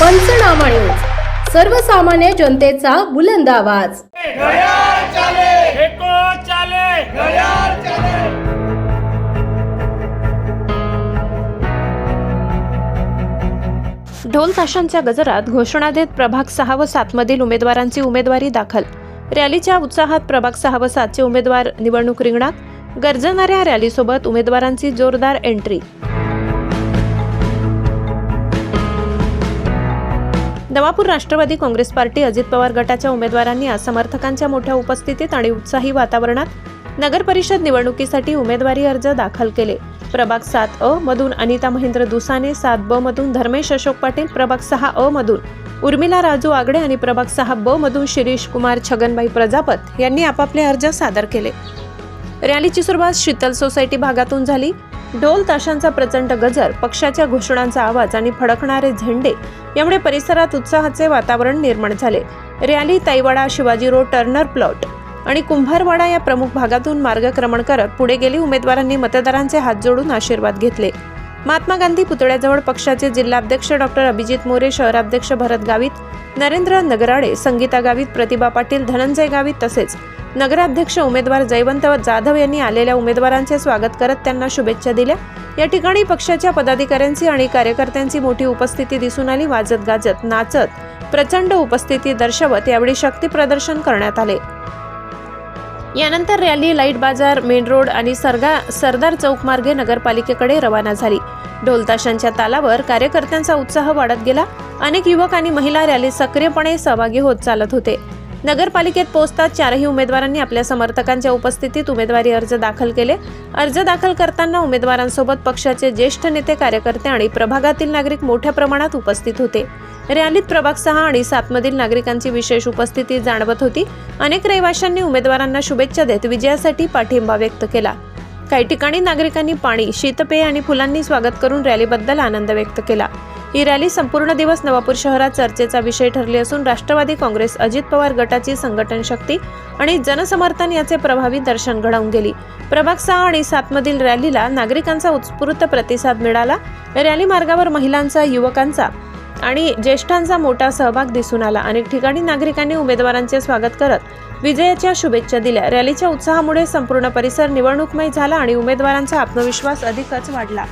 पंचनामा न्यूज. सर्वसामान्य जनतेचा बुलंद आवाज. ढोल ताशांच्या गजरात घोषणा देत प्रभाग सहा व सातमधील उमेदवारांची उमेदवारी दाखल. रॅलीच्या उत्साहात प्रभाग सहा व सातचे उमेदवार निवडणूक रिंगणात. गरजणाऱ्या रॅलीसोबत उमेदवारांची जोरदार एंट्री. नवापूर राष्ट्रवादी काँग्रेस पार्टी अजित पवार गटाच्या उमेदवारांनी आज समर्थकांच्या मोठ्या उपस्थितीत आणि उत्साही वातावरणात नगर परिषद निवडणुकीसाठी उमेदवारी अर्ज दाखल केले. प्रभाग सात अ मधून अनिता महेंद्र दुसाने सात ब मधून धर्मेश अशोक पाटील प्रभाग सहा अ मधून उर्मिला राजू आगडे आणि प्रभाग सहा ब मधून शिरीष कुमार छगनभाई प्रजापत यांनी आपापले अर्ज सादर केले. रॅलीची सुरुवात शीतल सोसायटी भागातून झाली. ढोल ताशांचा प्रचंड गजर पक्षाच्या घोषणांचा आवाज आणि फडकणारे झेंडे यामुळे परिसरात उत्साहाचे वातावरण निर्माण झाले. Rally Taiwada Shivaji road Turner plot आणि कुंभारवाडा या प्रमुख भागातून मार्गक्रमण करत पुढे गेली उमेदवारांनी मतदारांचे हात जोडून आशीर्वाद घेतले. महात्मा गांधी पुतळ्याजवळ पक्षाचे जिल्हाध्यक्ष डॉक्टर अभिजित मोरे शहराध्यक्ष भरत गावित नरेंद्र नगराडे संगीता गावित प्रतिभा पाटील धनंजय गावित तसेच नगराध्यक्ष उमेदवार जयवंत जाधव यांनी आलेल्या उमेदवारांचे स्वागत करत त्यांना शुभेच्छा दिल्या. या ठिकाणी पक्षाच्या पदाधिकाऱ्यांची आणि कार्यकर्त्यांची मोठी उपस्थिती दिसून आली. वाजत गाजत नाचत प्रचंड उपस्थिती दर्शवत यावेळी शक्ती प्रदर्शन करण्यात आले. यानंतर रॅली लाइट बाजार मेन रोड आणि सरगा सरदार चौक मार्गे नगरपालिकेकडे रवाना झाली. ढोलताशांच्या तालावर कार्यकर्त्यांचा उत्साह वाढत गेला. अनेक युवक आणि महिला रॅलीत सक्रियपणे सहभागी होत चालत होते. नगरपालिकेत पोहोचताच चारही उमेदवारांनी आपल्या समर्थकांच्या उपस्थितीत उमेदवारी अर्ज दाखल केले. अर्ज दाखल करताना उमेदवारांसोबत पक्षाचे ज्येष्ठ नेते कार्यकर्ते आणि प्रभागातील नागरिक मोठ्या प्रमाणात उपस्थित होते. रॅलीत प्रभाग सहा आणि सातमधील नागरिकांची विशेष उपस्थिती जाणवत होती. अनेक रहिवाशांनी उमेदवारांना शुभेच्छा देत विजयासाठी पाठिंबा व्यक्त केला. काही ठिकाणी नागरिकांनी पाणी शीतपेय आणि फुलांनी स्वागत करून रॅलीबद्दल आनंद व्यक्त केला. ही रॅली संपूर्ण दिवस नवापूर शहरात चर्चेचा विषय ठरली असून राष्ट्रवादी काँग्रेस अजित पवार गटाची संघटन शक्ती आणि जनसमर्थन याचे प्रभावी दर्शन घडवून गेली. प्रभाग सहा आणि सातमधील रॅलीला नागरिकांचा उत्स्फूर्त प्रतिसाद मिळाला. रॅली मार्गावर महिलांचा युवकांचा आणि ज्येष्ठांचा मोठा सहभाग दिसून आला. अनेक ठिकाणी नागरिकांनी उमेदवारांचे स्वागत करत विजयाच्या शुभेच्छा दिल्या. रॅलीच्या उत्साहामुळे संपूर्ण परिसर निवडणूकमय झाला आणि उमेदवारांचा आत्मविश्वास अधिकच वाढला.